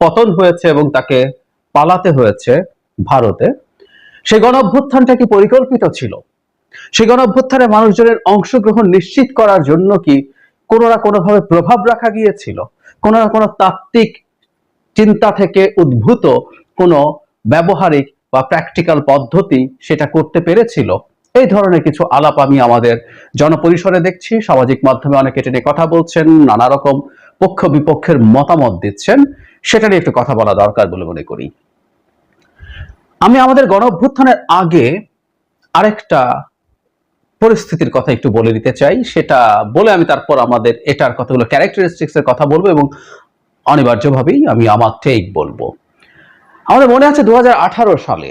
পতন হয়েছে এবং তাকে পালাতে হয়েছে ভারতে। সেই গণ অভ্যুত্থানটা কি পরিকল্পিত ছিল? সেই গণ অভ্যুত্থানে মানুষজনের অংশগ্রহণ নিশ্চিত করার জন্য কি কোনো না কোনোভাবে প্রভাব রাখা গিয়েছিল? কোনো না কোনো তাত্ত্বিক চিন্তা থেকে উদ্ভূত কোনো ব্যবহারিক বা প্র্যাকটিক্যাল পদ্ধতি সেটা করতে পেরেছিল? এই ধরনের কিছু আলাপ আমি আমাদের জনপরিসরে দেখছি। সামাজিক মাধ্যমে অনেকে এটা কথা বলছেন, নানা রকম পক্ষ বিপক্ষের মতামত দিচ্ছেন। সেটা নিয়ে একটু কথা বলা দরকার বলে মনে করি। আমি আমাদের গণ অভ্যুত্থানের আগে আরেকটা পরিস্থিতির কথা একটু বলে দিতে চাই, সেটা বলে আমি তারপর আমাদের এটার কতগুলো ক্যারেক্টারিস্টিক্স এর কথা বলব এবং অনিবার্যভাবেই আমি আমার টেক বলব। আমাদের মনে আছে দু হাজার আঠারো সালে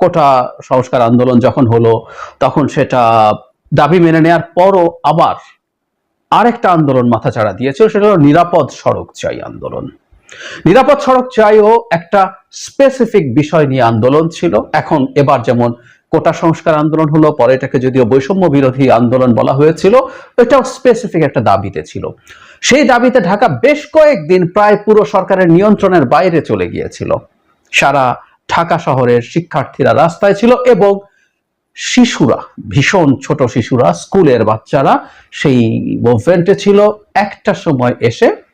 কোটা সংস্কার আন্দোলন যখন হলো, তখন সেটা দাবি মেনে নেওয়ার পরও আবার আরেকটা আন্দোলন মাথাচাড়া দিয়েছিল, সেটা হলো নিরাপদ সড়ক চাই আন্দোলন। নিরাপদ সড়ক চাইও একটা স্পেসিফিক বিষয় নিয়ে আন্দোলন ছিল। এখন এবার যেমন কোটা সংস্কার আন্দোলন হলো, পরে এটাকে যদিও বৈষম্য বিরোধী আন্দোলন বলা হয়েছিল, এটাও স্পেসিফিক একটা দাবিতে ছিল। সেই দাবিতে ঢাকা বেশ কয়েকদিন প্রায় পুরো সরকারের নিয়ন্ত্রণের বাইরে চলে গিয়েছিল। সারা ঢাকা শহরের শিক্ষার্থীরা রাস্তায় ছিল এবং শিশুরা, ভীষণ ছোট শিশুরা, স্কুলের বাচ্চারা সেই মুভমেন্টে ছিল। একটা সময় এসে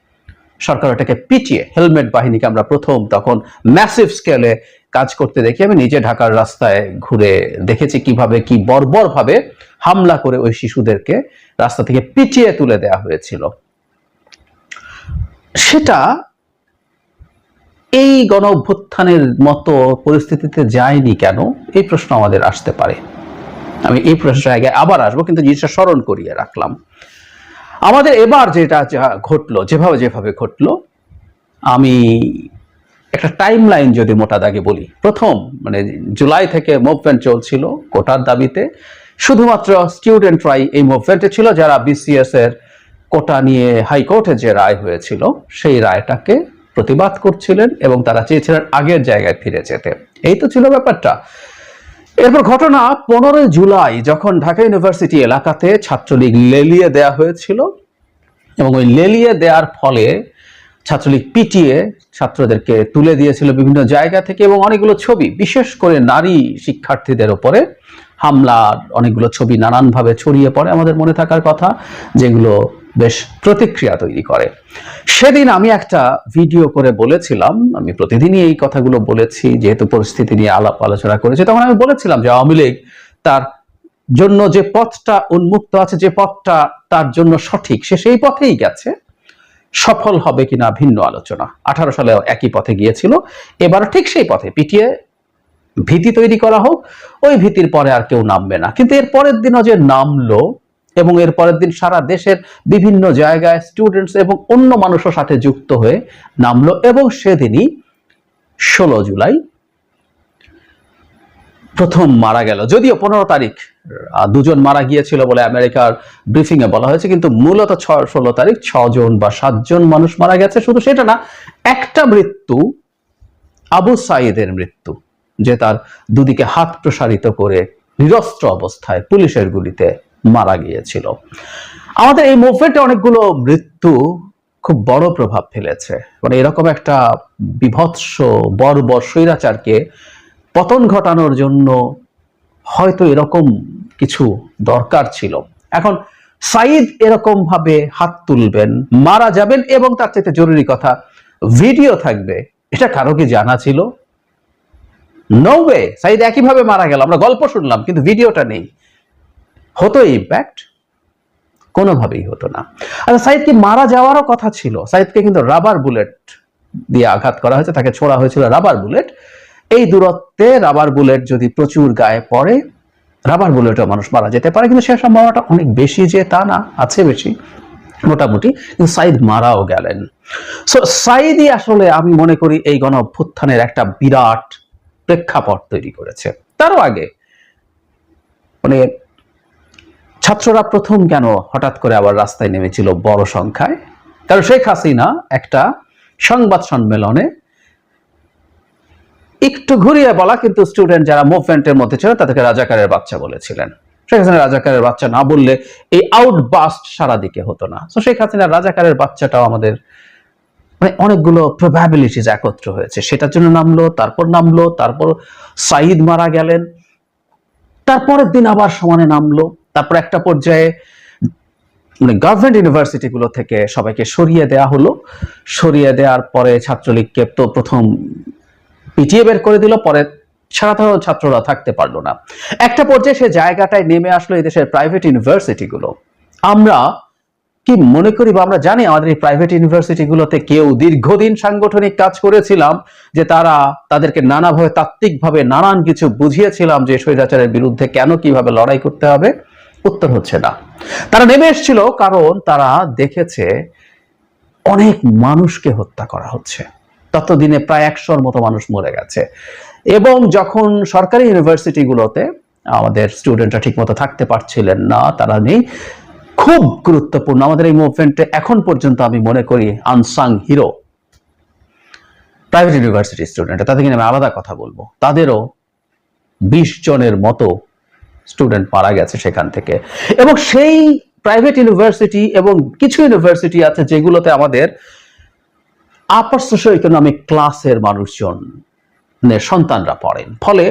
সরকার এটাকে পিটিয়ে হেলমেট বাহিনীকে আমরা প্রথম তখন ম্যাসিভ স্কেলে কাজ করতে দেখি। আমি নিজে ঢাকার রাস্তায় ঘুরে দেখেছি কীভাবে, কি বর্বর ভাবে হামলা করে ওই শিশুদেরকে রাস্তা থেকে পিটিয়ে তুলে দেয়া হয়েছিল। সেটা এই গণ অভ্যুত্থানের মতো পরিস্থিতিতে যায়নি কেন? এই প্রশ্ন আমাদের আসতে পারে। আমি এই প্রশ্নের আগে আবার আসব, কিন্তু জিনিসটা স্মরণ করিয়ে রাখলাম। আমাদের এবার যেটা ঘটলো, যেভাবে যেভাবে ঘটলো, আমি একটা টাইম লাইন যদি মোটা দাগে বলি। প্রথম মানে জুলাই থেকে মুভমেন্ট চলছিল কোটার দাবিতে। শুধুমাত্র স্টুডেন্টরাই এই মুভমেন্টে ছিল, যারা বিসিএস এর কোটা নিয়ে হাইকোর্টে যে রায় হয়েছিল, সেই রায়টাকে প্রতিবাদ করছিলেন এবং তারা চেয়েছিলেন আগের জায়গায় ফিরে যেতে। এই তো ছিল ব্যাপারটা। এরপর ঘটনা পনেরোই জুলাই, যখন ঢাকা ইউনিভার্সিটি এলাকাতে ছাত্রলীগ লেলিয়ে দেয়া হয়েছিল এবং ওই লেলিয়ে দেওয়ার ফলে ছাত্রলীগ পিটিয়ে ছাত্রদেরকে তুলে দিয়েছিল বিভিন্ন জায়গা থেকে এবং অনেকগুলো ছবি, বিশেষ করে নারী শিক্ষার্থীদের ওপরে হামলার অনেকগুলো ছবি নানানভাবে ছড়িয়ে পড়ে। আমাদের মনে থাকার কথা, যেগুলো বেশ প্রতিক্রিয়া তৈরি করে। সেদিন আমি একটা ভিডিও করে বলেছিলাম, আমি প্রতিদিনই এই কথাগুলো বলেছি, যেহেতু পরিস্থিতি নিয়ে আলাপ আলোচনা করেছি, তখন আমি বলেছিলাম যে আওয়ামী লীগ তার জন্য যে পথটা উন্মুক্ত আছে, যে পথটা তার জন্য সঠিক, সে সেই পথেই গেছে। সফল হবে কিনা ভিন্ন আলোচনা। আঠারো সালে একই পথে গিয়েছিল। এবার ঠিক সেই পথে পিটিয়ে ভীতি তৈরি করা হোক, ওই ভীতির পরে আর কেউ নামবে না। কিন্তু এর পরের দিনও যে নামলো এবং এর পরের দিন সারা দেশের বিভিন্ন জায়গায় স্টুডেন্টস এবং অন্য মানুষের সাথে যুক্ত হয়ে নামলো এবং সেদিনই ষোলো জুলাই প্রথম মারা গেল। যদিও পনেরো তারিখ দুজন মারা গিয়েছিল বলে আমেরিকার ব্রিফিং এ বলা হয়েছে, কিন্তু মূলত ছ- ষোলো তারিখ ছজন বা সাতজন মানুষ মারা গেছে। শুধু সেটা না, একটা মৃত্যু আবু সাইদের মৃত্যু, যে তার দুদিকে হাত প্রসারিত করে নিরস্ত্র অবস্থায় পুলিশের গুলিতে মারা গিয়েছিল। আমাদের এই মুভমেন্টে অনেকগুলো মৃত্যু খুব বড় প্রভাব ফেলেছে। মানে এরকম একটা বিভৎস, বর্বর স্বৈরাচারকে পতন ঘটানোর জন্য হয়তো এরকম কিছু দরকার ছিল। এখন সাইদ এরকম ভাবে হাত তুলবেন, মারা যাবেন এবং তার চাইতে জরুরি কথা, ভিডিও থাকবে, এটা কারও কি জানা ছিল? নো ওয়ে সাইদ একইভাবে মারা গেল, আমরা গল্প শুনলাম, কিন্তু ভিডিওটা নেই। হতো ইম্প্যাক্ট কোনোভাবেই হতো না। আর সাইদ কি মারা যাওয়ারও কথা ছিল। সাইদকে কিন্তু রাবার বুলেট দিয়ে আঘাত করা হয়েছে, তাকে ছোড়া হয়েছিল রাবার বুলেট এই দূরত্বে রাবার বুলেট যদি প্রচুর গায়ে পড়ে রাবার বুলেটও মানুষ মারা যেতে পারে, কিন্তু সে সম্ভাবনাটা অনেক বেশি যে তা না, আছে বেশি, মোটামুটি, কিন্তু সাইদ মারাও গেলেন। সো সাইদই আসলে আমি মনে করি এই গণ অভ্যুত্থানের একটা বিরাট প্রেক্ষাপট তৈরি করেছে। তারও আগে মানে ছাত্ররা প্রথম কেন হঠাৎ করে আবার রাস্তায় নেমেছিল বড় সংখ্যায়? কারণ শেখ হাসিনা একটা সংবাদ সম্মেলনে একটু ঘুরিয়ে বলা, কিন্তু স্টুডেন্ট যারা মুভমেন্টের মধ্যে ছিল তাদেরকে রাজাকারের বাচ্চা বলেছিলেন। শেখ হাসিনা রাজাকারের বাচ্চা না বললে এই আউটবাস্ট সারা দিকে হতো না। তো শেখ হাসিনা রাজাকারের বাচ্চাটাও আমাদের মানে অনেকগুলো প্রবাবিলিটিস একত্র হয়েছে। সেটার জন্য নামলো, তারপর নামলো, তারপর সাইদ মারা গেলেন, তারপরের দিন আবার সমানে নামলো। তারপর একটা পর্যায়ে মানে গভর্নমেন্ট ইউনিভার্সিটিগুলো থেকে সবাইকে সরিয়ে দেয়া হলো। সরিয়ে দেওয়ার পরে ছাত্রলীগকে তো প্রথম পিটিয়ে বের করে দিল, পরে সাধারণ ছাত্ররা থাকতে পারল না। একটা পর্যায়ে সে জায়গাটায় নেমে আসলো এই দেশের প্রাইভেট ইউনিভার্সিটিগুলো আমরা কি মনে করি বা আমরা জানি আমাদের এই প্রাইভেট ইউনিভার্সিটিগুলোতে কেউ দীর্ঘদিন সাংগঠনিক কাজ করেছিলাম, যে তারা তাদেরকে নানাভাবে তাত্ত্বিকভাবে নানান কিছু বুঝিয়েছিলাম যে স্বৈরাচারের বিরুদ্ধে কেন কীভাবে লড়াই করতে হবে। উত্তর হচ্ছে না। তারা নেমে এসেছিল কারণ তারা দেখেছে অনেক মানুষকে হত্যা করা হচ্ছে। ততদিনে প্রায় একশোর মতো মানুষ মরে গেছে। এবং যখন সরকারি ইউনিভার্সিটিগুলোতে আমাদের স্টুডেন্টরা ঠিকমতো থাকতে পারছিলেন না, তারা নেই। খুব গুরুত্বপূর্ণ। আমাদের এই মুভমেন্টে এখন পর্যন্ত আমি মনে করি unsung hero private university student তাদেরকে আমি আলাদা কথা বলব। তাদেরও বিশ জনের মতো স্টুডেন্ট মারা গেছে সেখান থেকে। এবং সেই প্রাইভেট ইউনিভার্সিটি এবং কিছু ইউনিভার্সিটি আছে যেগুলোতে আমাদের আপার সোশ্যাল ইকোনমিক ক্লাসের মানুষজন মানে সন্তানরা পড়েন। ফলে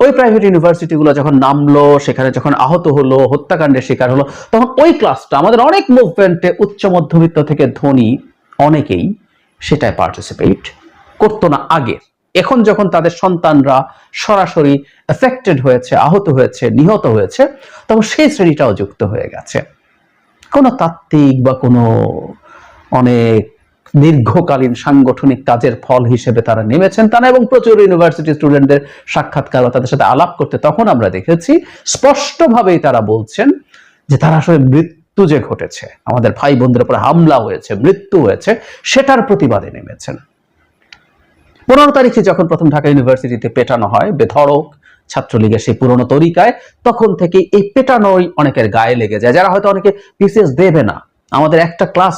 ওই প্রাইভেট ইউনিভার্সিটিগুলো যখন নামলো, সেখানে যখন আহত হলো, হত্যাকাণ্ডের শিকার হলো, তখন ওই ক্লাসটা আমাদের অনেক মুভমেন্টে উচ্চ মধ্যবিত্ত থেকে ধনী অনেকেই সেটায় পার্টিসিপেট করতো না আগে। এখন যখন তাদের সন্তানরা সরাসরি এফেক্টেড হয়েছে, আহত হয়েছে, নিহত হয়েছে, তখন সেই শ্রেণীটাও যুক্ত হয়ে গেছে। কোনো তাত্ত্বিক বা কোনো অনেক দীর্ঘকালীন সাংগঠনিক কাজের ফল হিসেবে তারা নেমেছেন। তারা এবং প্রচুর ইউনিভার্সিটি স্টুডেন্টদের সাক্ষাৎকার তাদের সাথে আলাপ করতে তখন আমরা দেখেছি, স্পষ্টভাবেই তারা বলছেন যে তারা আসলে মৃত্যু যে ঘটেছে, আমাদের ভাই বোনদের উপরে হামলা হয়েছে, মৃত্যু হয়েছে, সেটার প্রতিবাদে নেমেছেন। পনেরো তারিখে যখন প্রথম ঢাকা ইউনিভার্সিটিতে পেটানো হয়, বেধড়ক ছাত্রলীগের সেই পুরনো তরিকায়, তখন থেকে এই পেটানোই অনেকের গায়ে লেগে যায়। যারা হয়তো অনেকে বিসিএস দেবে না, আমাদের একটা ক্লাস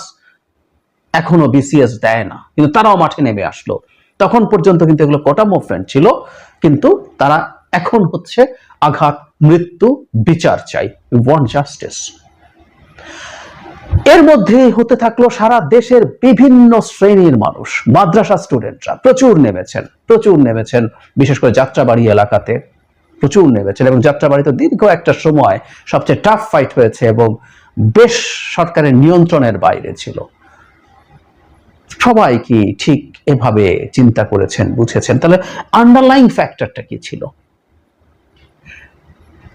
এখনও বিসিএস দেয় না, কিন্তু তারাও মাঠে নেমে আসলো। তখন পর্যন্ত কিন্তু এগুলো কোটা মুভমেন্ট ছিল, কিন্তু তারা এখন হচ্ছে আঘাত, মৃত্যু, বিচার চাই ওয়ান্ট জাস্টিস এর মধ্যে হতে থাকল সারা দেশের বিভিন্ন শ্রেণির মানুষ, মাদ্রাসা স্টুডেন্টরা প্রচুর নেমেছেন প্রচুর নেমেছেন, বিশেষ করে যাত্রাবাড়ি এলাকাতে প্রচুর নেমেছেন এবং যাত্রাবাড়ি তো দীর্ঘ একটা সময় সবচেয়ে টাফ ফাইট হয়েছে এবং বেশ সরকারের নিয়ন্ত্রণের বাইরে ছিল। সবাই কি ঠিক এভাবে চিন্তা করেছেন, বুঝেছেন? তাহলে আন্ডারলাইং ফ্যাক্টরটা কি ছিল?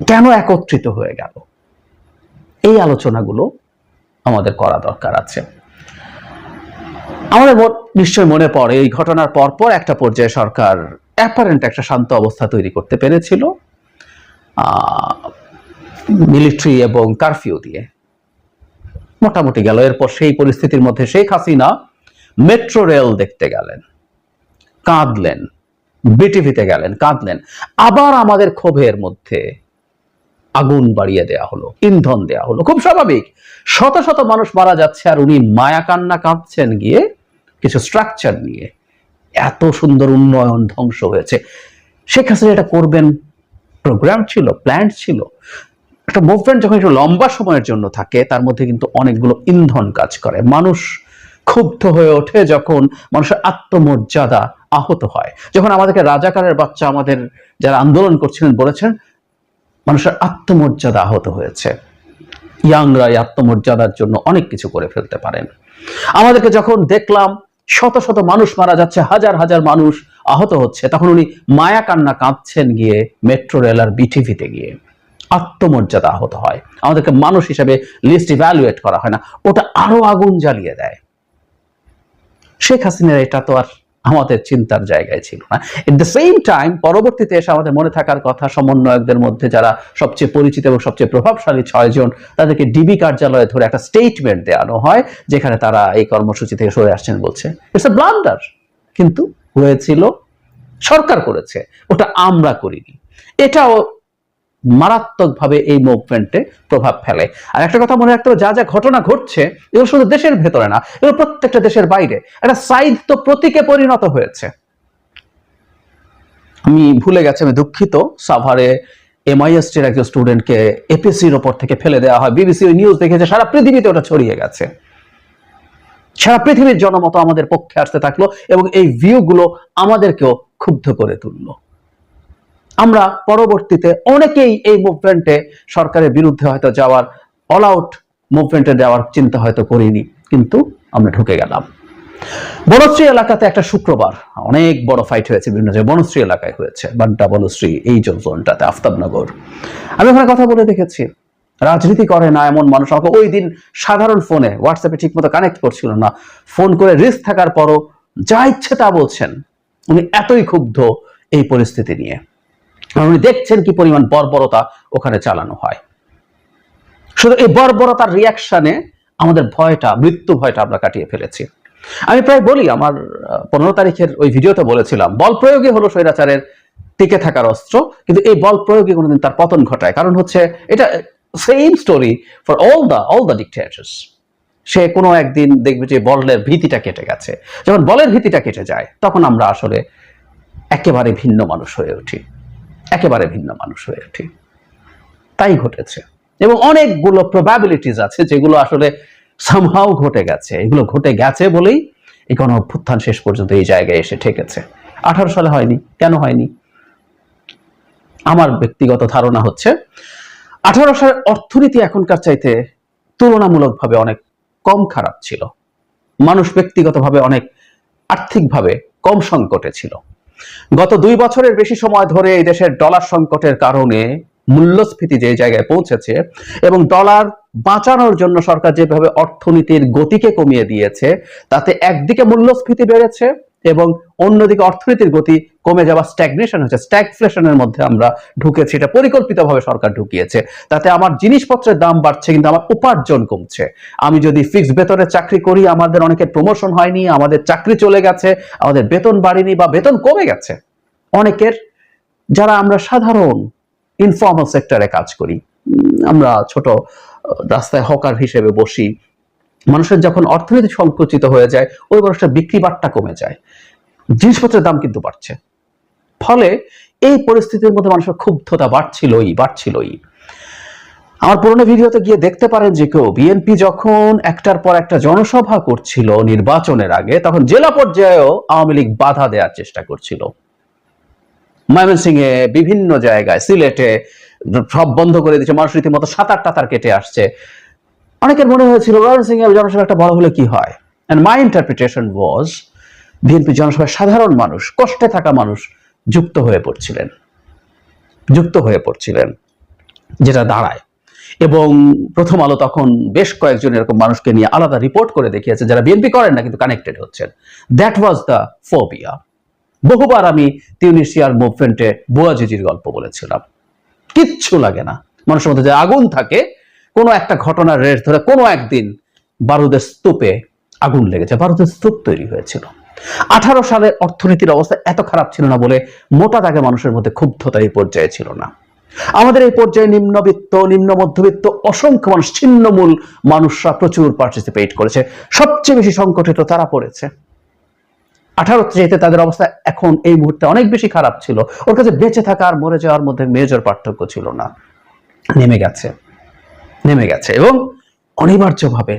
কেন একত্রিত হয়ে গেল? এই আলোচনাগুলো আমাদের করা দরকার আছে। আমাদের নিশ্চয় মনে পড়ে, এই ঘটনার পরপর একটা পর্যায়ে সরকার অ্যাপারেন্ট একটা শান্ত অবস্থা তৈরি করতে পেরেছিল মিলিটারি এবং কারফিউ দিয়ে। মোটামুটি গেল, এরপর সেই পরিস্থিতির মধ্যে শেখ হাসিনা মেট্রো রেল দেখতে গেলেন, কাঁদলেন বিটিভিতে গেলেন, কাঁদলেন। আবার আমাদের ক্ষোভের মধ্যে আগুন বাড়িয়ে দেয়া হলো, ইন্ধন দেয়া হলো। খুব স্বাভাবিক। শত শত মানুষ মারা যাচ্ছে আর উনি মায়া কান্না কাঁদছেন গিয়ে কিছু স্ট্রাকচার নিয়ে। এত সুন্দর উন্নয়ন ধ্বংস হয়েছে। শেখ হাসিনা এটা করবেন? প্রোগ্রাম ছিল প্ল্যান ছিল। একটা মুভমেন্ট যখন একটু লম্বা সময়ের জন্য থাকে, তার মধ্যে কিন্তু অনেকগুলো ইন্ধন কাজ করে। মানুষ ক্ষুব্ধ হয়ে ওঠে যখন মানুষের আত্মমর্যাদা আহত হয়। যখন আমাদেরকে রাজাকারের বাচ্চা আমাদের যারা আন্দোলন করছিলেন বলেছেন মানুষের আত্মমর্যাদা আহত হয়েছে। ইয়াংরা এই আত্মমর্যাদার জন্য অনেক কিছু করে ফেলতে পারেন। আমাদেরকে যখন দেখলাম শত শত মানুষ মারা যাচ্ছে, হাজার হাজার মানুষ আহত হচ্ছে, তখন উনি মায়া কান্না কাঁদছেন গিয়ে মেট্রো রেল আর বিটিভিতে গিয়ে। আত্মমর্যাদা আহত হয়। আমাদেরকে মানুষ হিসেবে লিস্ট ইভ্যালুয়েট করা হয় না। ওটা আরও আগুন জ্বালিয়ে দেয়। শেখ হাসিনার এটা তো আর আমাদের চিন্তার জায়গায় ছিল না। এট দ্য সেম টাইম পরবর্তীতে এসে আমাদের মনে থাকার কথা, সমন্বয়কদের মধ্যে যারা সবচেয়ে পরিচিত এবং সবচেয়ে প্রভাবশালী ছয়জন, তাদেরকে ডিবি কার্যালয়ে ধরে একটা স্টেটমেন্ট দেওয়ানো হয়, যেখানে তারা এই কর্মসূচি থেকে সরে আসছেন বলছে। ইটস এ ব্লান্ডার কিন্তু হয়েছিল, সরকার করেছে, ওটা আমরা করিনি। এটাও মারাত্মকভাবে এই মুভমেন্টে প্রভাব ফেলে। আর একটা কথা মনে রাখতে হবে, যা যা ঘটনা ঘটছে, এগুলো শুধু দেশের ভেতরে না, এগুলো প্রত্যেকটা দেশের বাইরে। একটা সাইদ তো প্রতীকে পরিণত হয়েছে। আমি ভুলে গেছি, আমি দুঃখিত। সাভারে এমআইএসটির একজন স্টুডেন্টকে এপিসির ওপর থেকে ফেলে দেওয়া হয়। বিবিসি নিউজ দেখেছে, সারা পৃথিবীতে ওটা ছড়িয়ে গেছে। সারা পৃথিবীর জনমত আমাদের পক্ষে আসতে থাকল এবং এই ভিউগুলো আমাদেরকেও ক্ষুব্ধ করে তুললো। আমরা পরবর্তীতে অনেকেই এই মুভমেন্টে সরকারের বিরুদ্ধে হয়তো যাওয়ার অল আউট মুভমেন্টে দেওয়ার চিন্তা হয়তো করিনি, কিন্তু আমরা ঢুকে গেলাম। বনশ্রী এলাকাতে একটা শুক্রবার অনেক বড় ফাইট হয়েছে, বিভিন্ন জায়গায় বনশ্রী এলাকায় হয়েছে, বাড্ডা বনশ্রী এই জোনটাতে আফতাবনগর। আমি ওখানে কথা বলে দেখেছি। রাজনীতি করে না এমন মানুষ, আমাকে ওই দিন সাধারণ ফোনে হোয়াটসঅ্যাপে ঠিকমতো কানেক্ট করছিল না। ফোন করে রিস্ক থাকার পরও যা ইচ্ছে তা বলছেন। উনি এতই ক্ষুব্ধ এই পরিস্থিতি নিয়ে। আর উনি দেখছেন কি পরিমাণ বর্বরতা ওখানে চালানো হয়। শুধু এই বর্বরতার রিয়াকশনে আমাদের ভয়টা, মৃত্যু ভয়টা আমরা কাটিয়ে ফেলেছি। আমি প্রায় বলি, আমার পনেরো তারিখের ওই ভিডিওতে বলেছিলাম, বল প্রয়োগে হলো স্বৈরাচারের টিকে থাকার অস্ত্র, কিন্তু এই বল প্রয়োগে কোনোদিন তার পতন ঘটায়। কারণ হচ্ছে, এটা same story for all the all the dictators সে কোনো একদিন দেখবে যে বলের ভীতিটা কেটে গেছে। যখন বলের ভীতিটা কেটে যায়, তখন আমরা আসলে একেবারে ভিন্ন মানুষ হয়ে উঠি। একেবারে ভিন্ন মানুষ হয়ে উঠি তাই ঘটেছে। এবং অনেকগুলো প্রবাবিলিটিস আছে যেগুলো আসলে সামহাও ঘটে গেছে। এগুলো ঘটে গেছে বলেই এই গণ অভ্যুত্থান শেষ পর্যন্ত এই জায়গায় এসে ঠেকেছে। আঠারো সালে হয়নি। কেন হয়নি? আমার ব্যক্তিগত ধারণা হচ্ছে, আঠারো সালের অর্থনীতি এখনকার চাইতে তুলনামূলকভাবে অনেক কম খারাপ ছিল। মানুষ ব্যক্তিগতভাবে অনেক আর্থিকভাবে কম সংকটে ছিল। গত দুই বছরের বেশি সময় ধরে এই দেশের ডলার সংকটের কারণে মূল্যস্ফীতি যে জায়গায় পৌঁছেছে এবং ডলার বাঁচানোর জন্য সরকার যেভাবে অর্থনীতির গতিকে কমিয়ে দিয়েছে, তাতে একদিকে মূল্যস্ফীতি বেড়েছে এবং অন্যদিকে অর্থনীতির গতি কমে যাওয়া স্ট্যাগনেশন হচ্ছে। স্ট্যাগফ্লেশনের মধ্যে আমরা ঢুকেছি, এটা পরিকল্পিতভাবে সরকার ঢুকিয়েছে। তাতে আমার জিনিসপত্রের দাম বাড়ছে, কিন্তু আমার উপার্জন কমছে। আমি যদি ফিক্সড বেতনে চাকরি করি, আমাদের অনেকের প্রমোশন হয়নি, আমাদের চাকরি চলে গেছে, আমাদের বেতন বাড়েনি বা বেতন কমে গেছে। অনেকের, যারা আমরা সাধারণ ইনফর্মাল সেক্টরে কাজ করি আমরা ছোট রাস্তায় হকার হিসেবে বসি মানুষের যখন অর্থনীতি সংকুচিত হয়ে যায়, ওই মানুষটার বিক্রি বাট্টা কমে যায়। জিনিসপত্রের দাম কিন্তু বাড়ছে। ফলে এই পরিস্থিতির মধ্যে মানুষের ক্ষুব্ধতা বাড়ছিলই বাড়ছিলই। আমার পুরোনো ভিডিওতে গিয়ে দেখতে পারেন যে কেউ বিএনপি যখন একটার পর একটা জনসভা করছিল নির্বাচনের আগে, তখন জেলা পর্যায়েও আওয়ামী লীগ বাধা দেওয়ার চেষ্টা করছিল। ময়মনসিংহে বিভিন্ন জায়গায় সিলেটে সব বন্ধ করে দিচ্ছে মানুষ রীতিমতো সাঁতার টাতার কেটে আসছে। অনেকের মনে হয়েছিল ময়মনসিংহে জনসভা একটা বড় হলে কি হয়? And my interpretation was BNP জনসভায় সাধারণ মানুষ, কষ্টে থাকা মানুষ যুক্ত হয়ে পড়ছিলেন। যুক্ত হয়ে পড়ছিলেন, যেটা দাঁড়ায়। এবং প্রথম আলো তখন বেশ কয়েকজন এরকম মানুষকে নিয়ে আলাদা রিপোর্ট করে দেখিয়েছে, যারা বিএনপি করেন না, কিন্তু কানেক্টেড হচ্ছেন। দ্যাট ওয়াজ দ্য ফোবিয়া বহুবার আমি তিউনিশিয়ার মুভমেন্টে বুয়াজিজির গল্প বলেছিলাম। কিচ্ছু লাগে না। মানুষের মধ্যে যে আগুন থাকে কোনো একটা ঘটনার রেশ ধরে কোনো একদিন বারুদের স্তূপে আগুন লেগেছে, বারুদের স্তূপ তৈরি হয়েছিল। আঠারো সালের অর্থনীতির অবস্থা এত খারাপ ছিল না বলে মোটা দাগে মানুষের মধ্যে ক্ষুব্ধতা এই পর্যায়ে ছিল না। আমাদের এই পর্যায়ে নিম্নবিত্ত, নিম্ন মধ্যবিত্ত অসংখ্য মানুষ, ছিন্নমূল মানুষরা প্রচুর পার্টিসিপেট করেছে। সবচেয়ে বেশি সংকটে তো তারা পড়েছে। আঠারো চাইতে তাদের অবস্থা এখন এই মুহূর্তে অনেক বেশি খারাপ ছিল। ওর কাছে বেঁচে থাকা আর মরে যাওয়ার মধ্যে মেজর পার্থক্য ছিল না। নেমে গেছে। নেমে গেছে এবং অনিবার্যভাবে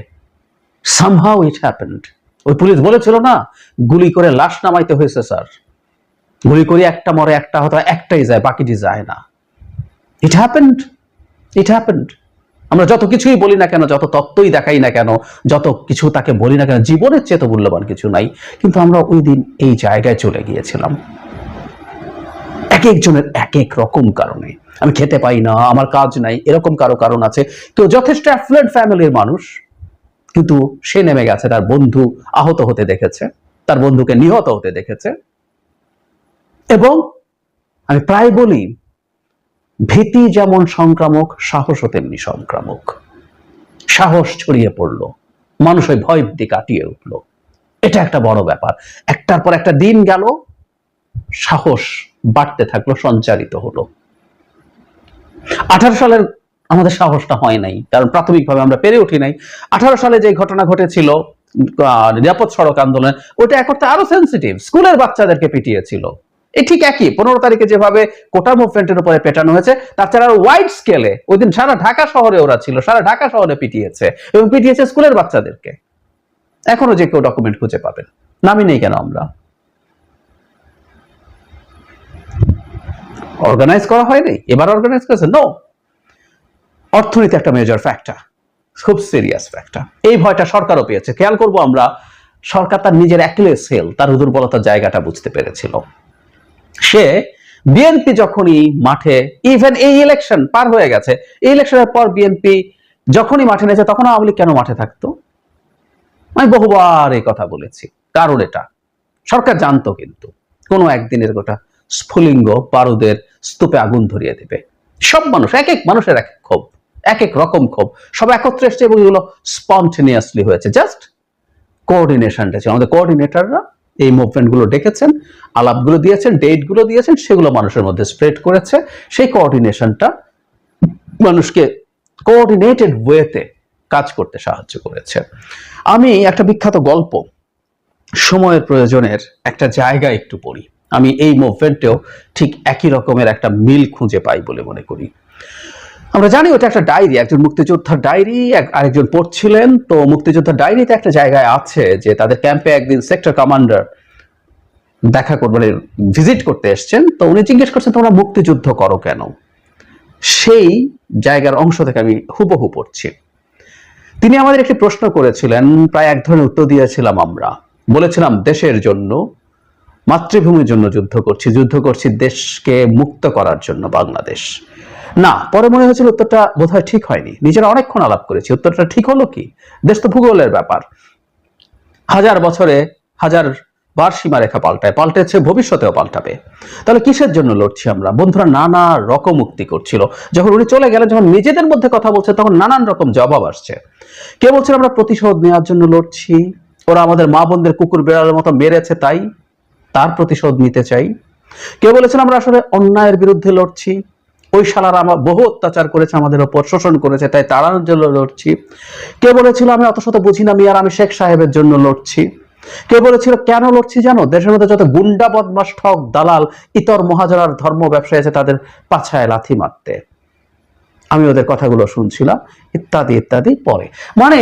সামহাউ ইট হ্যাপেন্ড ওই পুলিশ বলেছিল না, গুলি করে লাশ নামাইতে হয়েছে স্যার। গুলি করে একটা মরে একটা হয়তো একটাই যায়, বাকিটি যায় না। ইট হ্যাপেন্ড ইট হ্যাপেন্ড আমরা যত কিছুই বলি না কেন, যত তত্ত্বই দেখাই না কেন, যত কিছু তাকে বলি না কেন, জীবনের চেয়ে তো মূল্যবান কিছু নাই। কিন্তু আমরা ওই দিন এই জায়গায় চলে গিয়েছিলাম। এক একজনের এক এক রকম কারণে। আমি খেতে পাই না, আমার কাজ নাই, এরকম কারও কারণ আছে। কেউ যথেষ্ট অ্যাফ্লুয়েন্ট ফ্যামিলির মানুষ, কিন্তু সে নেমে গেছে, তার বন্ধু আহত হতে দেখেছে, তার বন্ধুকে নিহত হতে দেখেছে। এবং আমি প্রায় বলি, ভীতি যেমন সংক্রামক সাহসও তেমনি সংক্রামক। সাহস ছড়িয়ে পড়ল, মানুষ ওই ভয় ভীতি কাটিয়ে উঠল। এটা একটা বড় ব্যাপার। একটার পর একটা দিন গেল, সাহস বাড়তে থাকল, সঞ্চারিত হলো। আঠারো সালের আমাদের সাহসটা হয় নাই, কারণ প্রাথমিকভাবে আমরা পেরে উঠি নাই। আঠারো সালে যে ঘটনা ঘটেছিল নিরাপদ সড়ক আন্দোলন, ওটা এখন তো আরও সেন্সিটিভ স্কুলের বাচ্চাদেরকে পিটিয়েছিল। এই ঠিক একই, পনেরো তারিখে যেভাবে কোটা মুভমেন্টের উপরে পেটানো হয়েছে তাছাড়া ওয়াইড স্কেলে ওই দিন সারা ঢাকা শহরে ওরা ছিল, সারা ঢাকা শহরে পিটিয়েছে এবং পিটিয়েছে স্কুলের বাচ্চাদেরকে। এখনও যে কেউ ডকুমেন্ট খুঁজে পাবেন নামি নেই কেন আমরা? অর্গানাইজ করা হয়নি? এবার অর্গানাইজ করেছে? নো অর্থনীতি একটা মেজর ফ্যাক্টর খুব সিরিয়াস ফ্যাক্টর এই ভয়টা সরকারও পেয়েছে। খেয়াল করব আমরা, সরকার তার নিজের একলে সেল তার দুর্বলতার জায়গাটা বুঝতে পেরেছিল। সে বিএনপি যখনই মাঠে ইভেন এই ইলেকশন পার হয়ে গেছে, এই ইলেকশনের পর বিএনপি যখনই মাঠে নেছে তখন আওয়ামী লীগ কেন মাঠে থাকতো? আমি বহুবার এই কথা বলেছি। কারণ এটা। সরকার জানতো কিন্তু। কোনো একদিনের গোটা স্ফুলিঙ্গ বারুদের স্তূপে আগুন ধরিয়ে দেবে। সব মানুষ, এক এক মানুষের এক এক ক্ষোভ, এক এক রকম ক্ষোভ। সব একত্রে এসছে এবং এগুলো স্পন্টেনিয়াসলি হয়েছে। জাস্ট কোঅর্ডিনেশনটা ছিল। আমাদের কোঅর্ডিনেটররা এই মুভমেন্টগুলো ডেকেছেন, আলাপগুলো দিয়েছেন ডেটগুলো দিয়েছেন, সেগুলো মানুষের মধ্যে স্প্রেড করেছে। সেই কোঅর্ডিনেশনটা মানুষকে কোঅর্ডিনেটেড ওয়েতে কাজ করতে সাহায্য করেছে। আমি একটা বিখ্যাত গল্প, সময়ের প্রয়োজনের একটা জায়গা একটু পড়ি। আমি এই মুভমেন্টেও ঠিক একই রকমের একটা মিল খুঁজে পাই বলে মনে করি। আমরা জানি ওটা একটা ডায়েরি একজন মুক্তিযোদ্ধার ডায়েরি আরেকজন পড়ছিলেন, তো মুক্তিযোদ্ধার ডায়েরিতে একটা জায়গায় আছে যে তাদের ক্যাম্পে একদিন সেক্টর কমান্ডার দেখা করবে মানে ভিজিট করতে এসছেন, তো উনি জিজ্ঞেস করছেন, তোমরা মুক্তিযুদ্ধ করো কেন? সেই জায়গার অংশ থেকে আমি হুবহু পড়ছি। তিনি আমাদের একটি প্রশ্ন করেছিলেন, প্রায় এক ধরনের উত্তর দিয়েছিলাম আমরা। বলেছিলাম, দেশের জন্য মাতৃভূমির জন্য যুদ্ধ করছি যুদ্ধ করছি দেশকে মুক্ত করার জন্য বাংলাদেশ। না, পরে মনে হয়েছিল উত্তরটা বোধহয় ঠিক হয়নি। নিজেরা অনেকক্ষণ আলাপ করেছি, উত্তরটা ঠিক হলো কি? দেশ তো ভূগোলের ব্যাপার। হাজার বছরে হাজার বার সীমারেখা পাল্টায়, পাল্টেছে, ভবিষ্যতেও পাল্টাবে। তাহলে কিসের জন্য লড়ছি আমরা? বন্ধুরা নানা রকম মুক্তি করছিল। যখন উনি চলে গেলেন, যখন নিজেদের মধ্যে কথা বলছে, তখন নানান রকম জবাব আসছে। কে বলছেন আমরা প্রতিশোধ নেওয়ার জন্য লড়ছি? ওরা আমাদের মা বোনদের কুকুর বেড়ালের মতো মেরেছে, তাই? তার প্রতিশোধ নিতে চাই। কেউ বলেছেন আমরা আসলে অন্যায়ের বিরুদ্ধে লড়ছি। ওই শালারা আমার বহু অত্যাচার করেছে আমাদের ওপর, শোষণ করেছে, তাই তাড়ানোর জন্য লড়ছি। কে বলেছিল, আমি অত শত বুঝি না, মিয়ার, আমি শেখ সাহেবের জন্য লড়ছি। কে বলেছিল, কেন লড়ছি জানো? দেশের মধ্যে যত গুন্ডা বদমাস ঠক দালাল, ইতর মহাজনার ধর্ম ব্যবসায়ী আছে, তাদের পাছায় লাথি মারতে। আমি ওদের কথাগুলো শুনছিলাম, ইত্যাদি ইত্যাদি পরে। মানে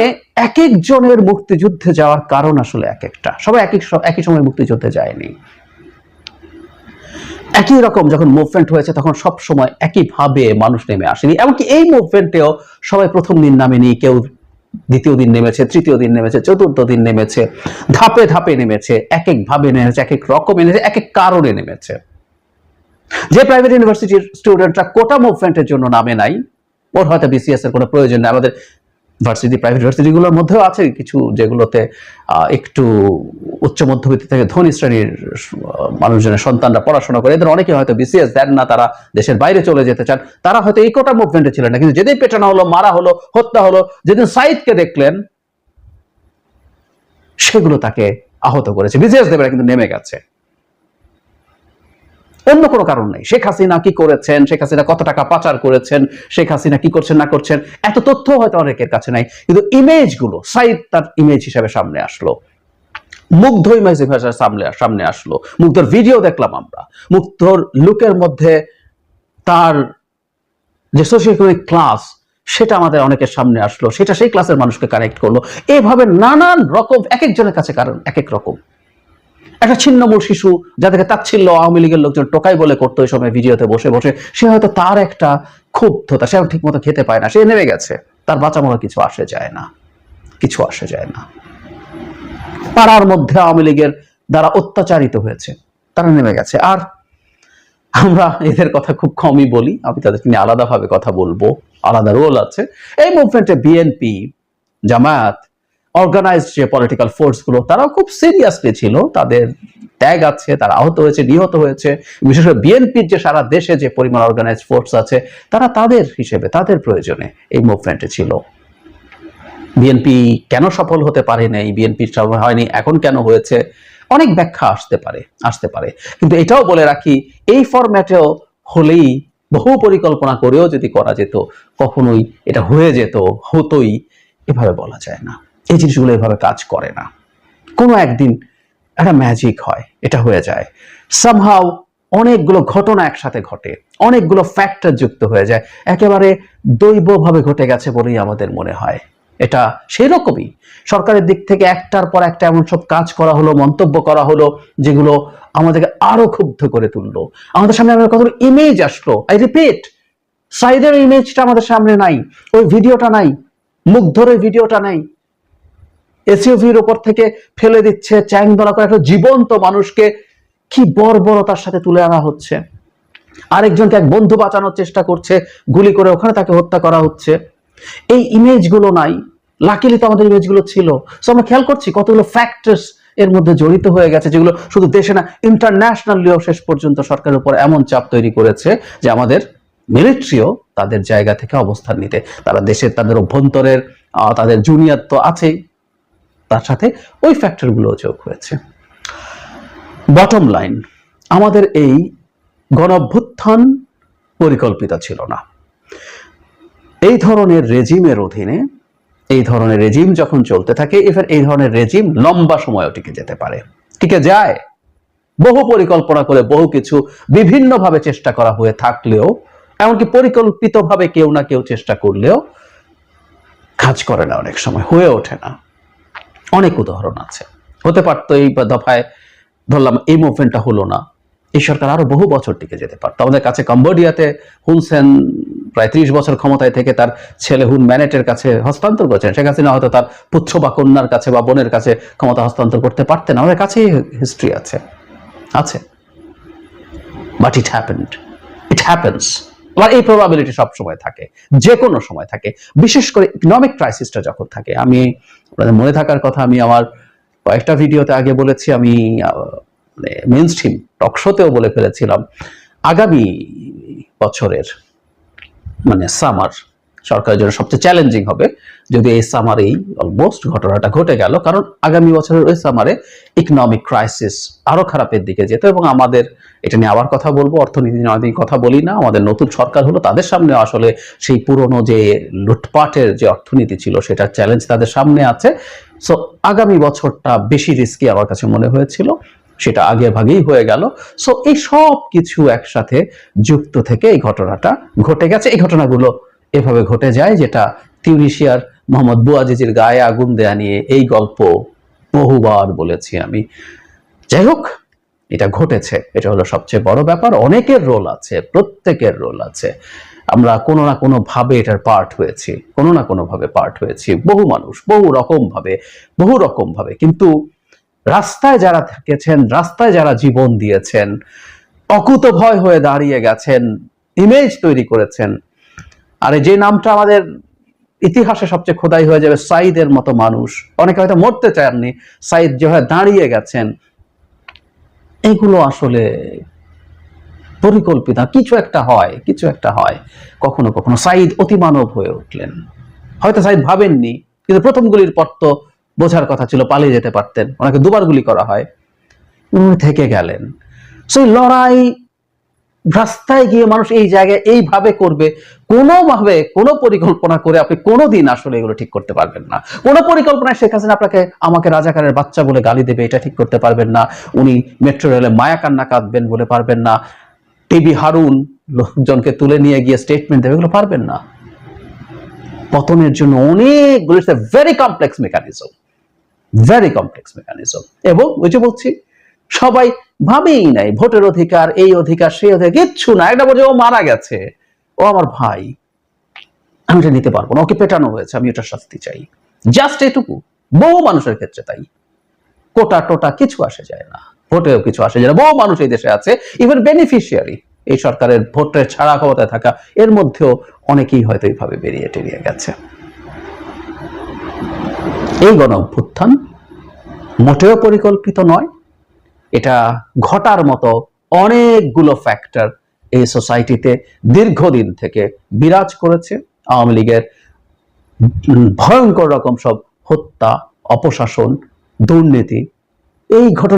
এক একজনের মুক্তিযুদ্ধে যাওয়ার কারণ আসলে এক একটা সবাই এক এক একই সময় মুক্তিযুদ্ধে যায়নি। একই রকম যখন মুভমেন্ট হয়েছে, তখন সব সময় একইভাবে মানুষ নেমে আসেনি। এমনকি এই মুভমেন্টেও সবাই প্রথম দিন নামেনি, কেউ দ্বিতীয় দিন নেমেছে, তৃতীয় দিন নেমেছে, চতুর্থ দিন নেমেছে, ধাপে ধাপে নেমেছে এক এক ভাবে নেমেছে এক এক রকমে নেমেছে এক এক কারণে নেমেছে। যে প্রাইভেট ইউনিভার্সিটির স্টুডেন্টরা কোটা মুভমেন্টের জন্য নামে নাই ওর হয়তো বিসিএস এর কোনো প্রয়োজন নেই। আমাদের ভার্সিটি প্রাইভেট ভার্সিটিগুলোর মধ্যেও আছে কিছু যেগুলোতে একটু উচ্চ মধ্যবিত্ত থেকে ধনী শ্রেণির মানুষজনের সন্তানরা পড়াশোনা করে। এদের অনেকে হয়তো বিসিএস দেন না, তারা দেশের বাইরে চলে যেতে চান। তারা হয়তো এই কোটা মুভমেন্টে ছিলেন না, কিন্তু যেদিন পেটানো হলো, মারা হলো, হত্যা হলো, যেদিন সাইদকে দেখলেন, সেগুলো তাকে আহত করেছে। বিসিএস দেবেরা কিন্তু নেমে গেছে। অন্য কোনো কারণ নেই। শেখ হাসিনা কি করেছেন? শেখ হাসিনা কত টাকা পাচার করেছেন? শেখ হাসিনা কি করছেন, না করছেন? এত তথ্য হয়তো অনেকের কাছে নাই। কিন্তু ইমেজগুলো সাইদ তার ইমেজ হিসাবে সামনে আসলো। মুগ্ধ ইমেজ হিসাবে সামনে সামনে আসলো। মুগ্ধর ভিডিও দেখলাম আমরা। মুগ্ধর লুকের মধ্যে তার যে সোশিওইকোনমিক ক্লাস সেটা আমাদের অনেকের সামনে আসলো। সেটা সেই ক্লাসের মানুষকে কানেক্ট করল। এভাবে নানান রকম এক একজনের কাছে কারণ এক এক রকম। একটা ছিন্নমূল শিশু যাদেরকে তাচ্ছিল্য আওয়ামী লীগের লোকজন টোকাই বলে করতো ওই সময় ভিডিওতে বসে বসে, সে হয়তো তার একটা ক্ষুব্ধতা, সে ঠিক মতো খেতে পায় না, সে নেমে গেছে। তার বাঁচা মরা কিছু আসে যায় না, কিছু আসে যায় না। পাড়ার মধ্যে আওয়ামী লীগের দ্বারা অত্যাচারিত হয়েছে, তারা নেমে গেছে। আর আমরা এদের কথা খুব কমই বলি, আমি তাদেরকে নিয়ে আলাদাভাবে কথা বলব, আলাদা রোল আছে। এই মুভমেন্টে বিএনপি জামায়াত অর্গানাইজড যে পলিটিক্যাল ফোর্সগুলো, তারাও খুব সিরিয়াসলি ছিল। তাদের ত্যাগ আছে, তারা আহত হয়েছে, নিহত হয়েছে। বিশেষ করে বিএনপির যে সারা দেশে যে পরিমাণ অর্গানাইজড ফোর্স আছে, তারা তাদের হিসেবে, তাদের প্রয়োজনে এই মুভমেন্টে ছিল। বিএনপি কেন সফল হতে পারে নাই? বিএনপি সফল হয়নি, এখন কেন হয়েছে? অনেক ব্যাখ্যা আসতে পারে আসতে পারে। কিন্তু এটাও বলে রাখি, এই ফরম্যাটেও হলেই বহু পরিকল্পনা করেও যদি করা যেত, কখনোই এটা হয়ে যেত, হতোই, এভাবে বলা যায় না। এই জিনিসগুলো এভাবে কাজ করে না। কোনো একদিন একটা ম্যাজিক হয়, এটা হয়ে যায়। সামহাও অনেকগুলো ঘটনা একসাথে ঘটে, অনেকগুলো ফ্যাক্টর যুক্ত হয়ে যায়। একেবারে দৈবভাবে ঘটে গেছে বলেই আমাদের মনে হয়। এটা সেরকমই। সরকারের দিক থেকে একটার পর একটা এমন সব কাজ করা হলো, মন্তব্য করা হলো, যেগুলো আমাদেরকে আরও ক্ষুব্ধ করে তুললো। আমাদের সামনে আমার কতগুলো ইমেজ আসলো আই রিপিট সাইদের ইমেজটা আমাদের সামনে নাই, ওই ভিডিওটা নাই, মুগ্ধর ওই ভিডিওটা নাই। এসইউভির ওপর থেকে ফেলে দিচ্ছে চ্যাং দলা করে একটা জীবন্ত মানুষকে। কি বর্বরতার সাথে তুলে আনা হচ্ছে? আরেকজনকে এক বন্ধু বাঁচানোর চেষ্টা করছে, গুলি করে ওখানে তাকে হত্যা করা হচ্ছে। এই ইমেজগুলো নাই লাকিলি তো আমাদের ইমেজগুলো ছিল। সো আমরা খেয়াল করছি কতগুলো ফ্যাক্টরস এর মধ্যে জড়িত হয়ে গেছে, যেগুলো শুধু দেশে না ইন্টারন্যাশনালিও শেষ পর্যন্ত সরকারের উপর এমন চাপ তৈরি করেছে যে আমাদের মিলিটারিও তাদের জায়গা থেকে অবস্থান নিতে, তারা দেশের, তাদের অভ্যন্তরের তাদের জুনিয়র তো আছেই। তার সাথে ওই ফ্যাক্টরগুলো যোগ হয়েছে। বটম লাইন আমাদের এই গণভ্যুত্থান পরিকল্পিত ছিল না। এই ধরনের রেজিমের অধীনে, এই ধরনের রেজিম যখন চলতে থাকে, এবার এই ধরনের রেজিম লম্বা সময়ও টিকে যেতে পারে। টিকে যায়। বহু পরিকল্পনা করে বহু কিছু বিভিন্নভাবে চেষ্টা করা হয়ে থাকলেও, এমনকি পরিকল্পিতভাবে কেউ না কেউ চেষ্টা করলেও, কাজ করে না অনেক সময়, হয়ে ওঠে না। অনেক উদাহরণ আছে। হতে পারতো এই দফায় ধরলাম এই মুভমেন্টটা হলো না। এই সরকার আরও বহু বছর টিকে যেতে পারতো। আমাদের কাছে কম্বোডিয়াতে হুনসেন প্রায় ত্রিশ বছর ক্ষমতায় থেকে তার ছেলে হুন ম্যানেটের কাছে হস্তান্তর করেছেন। শেখ হাসিনা হয়তো তার পুত্র বা কন্যার কাছে বা বোনের কাছে ক্ষমতা হস্তান্তর করতে পারতেন আমাদের কাছেই হিস্ট্রি আছে। আছে। But it happened it happens আবার এই প্রবাবিলিটি সব সময় থাকে যে কোনো সময় থাকে। বিশেষ করে ইকোনমিক ক্রাইসিসটা যখন থাকে, আমি আপনাদের মনে থাকার কথা, আমি আমার কয়েকটা ভিডিওতে আগে বলেছি, আমি মানে মেন স্ট্রিম টকশোতেও বলে ফেলেছিলাম, আগামী বছরের মানে সামার সরকারের জন্য সবচেয়ে চ্যালেঞ্জিং হবে। যদি এই সামারেই অলমোস্ট ঘটনাটা ঘটে গেল, কারণ আগামী বছরের ওই সামারে ইকনমিক ক্রাইসিস আরও খারাপের দিকে যেত এবং আমাদের এটা নিয়ে আবার কথা বলব, অর্থনীতি নিয়ে কথা বলি না, আমাদের নতুন সরকার হলো তাদের সামনে আসলে সেই পুরনো যে লুটপাটের যে অর্থনীতি ছিল সেটার চ্যালেঞ্জ তাদের সামনে আছে। সো আগামী বছরটা বেশি রিস্কি আমার কাছে মনে হয়েছিল, সেটা আগে ভাগেই হয়ে গেল। সো এই সব কিছু একসাথে যুক্ত থেকে এই ঘটনাটা ঘটে গেছে। এই ঘটনাগুলো এভাবে ঘটে যায় যেটা তিউনিশিয়ার মোহাম্মদ বুয়াজিজির গায়ে আগুন দেয়া নিয়ে এই গল্প বহুবার বলেছি আমি। যাই হোক, এটা ঘটেছে। এটা হলো সবচেয়ে বড় ব্যাপার। অনেকের রোল আছে, প্রত্যেকের রোল আছে। আমরা কোনো না কোনো ভাবে এটার পার্ট হয়েছি। কোনো না কোনো ভাবে পার্ট হয়েছি। বহু মানুষ, বহু রকম ভাবে বহু রকম ভাবে কিন্তু রাস্তায় যারা থেকেছেন, রাস্তায় যারা জীবন দিয়েছেন অকুত ভয় হয়ে দাঁড়িয়ে গেছেন ইমেজ তৈরি করেছেন আর যে নামটা আমাদের ইতিহাসে সবচেয়ে খোদাই হয়ে যাবে সাইদের মতো মানুষ। অনেকে হয়তো মরতে চাননি সাইদ যেভাবে দাঁড়িয়ে গেছেন, এগুলো আসলে পরিকল্পিত কিছু একটা হয়, কিছু একটা হয়। কখনো কখনো সাইদ অতিমানব হয়ে উঠলেন। হয়তো সাইদ ভাবেননি, কিন্তু প্রথম গুলির পর তো বোঝার কথা ছিল, পালিয়ে যেতে পারতেন। ওনাকে দুবার গুলি করা হয়। উনি থেকে গেলেন। সেই লড়াই রাস্তায় গিয়ে মানুষ এই জায়গায় এইভাবে করবে, কোনোভাবে কোনো পরিকল্পনা করে আপনি কোনোদিন আসলে এগুলো ঠিক করতে পারবেন না। কোনো পরিকল্পনায় শেখ হাসিনা আপনাকে আমাকে রাজাকারের বাচ্চা বলে গালি দেবে, এটা ঠিক করতে পারবেন না। উনি মেট্রো রেলে মায়া কান্না কাঁদবেন বলে পারবেন না। টিভি হারুন লোকজনকে তুলে নিয়ে গিয়ে স্টেটমেন্ট দেবে, এগুলো পারবেন না। পতনের জন্য অনেকগুলো very complex mechanism very complex mechanism এবং ওই যে বলছি, সবাই ভাবেই নাই, ভোটের অধিকার, এই অধিকার, সেই অধিকার, কিচ্ছু না একটা বলছে, ও মারা গেছে। ও আমার ভাই। আমি এটা নিতে পারব না। ওকে পেটানো হয়েছে। আমি ওটার শাস্তি চাই। জাস্ট এটুকু। বহু মানুষের ক্ষেত্রে তাই। কোটা টোটা কিছু আসে যায় না। ভোটেও কিছু আসে যায় না। বহু মানুষ এই দেশে আছে। ইভেন বেনিফিশিয়ারি এই সরকারের ভোটের ছাড়া ক্ষমতায় থাকা, এর মধ্যেও অনেকেই হয়তো এইভাবে বেরিয়ে টেরিয়ে গেছে। এই গণ অভ্যুত্থান মোটেও পরিকল্পিত নয়। এটা ঘটার মতো অনেকগুলো ফ্যাক্টর এই সোসাইটিতে দীর্ঘদিন থেকে বিরাজ করেছে। আওয়ামী লীগের ভয়ঙ্কর রকম সব হত্যা, অপশাসন, দুর্নীতি, এই ঘটনা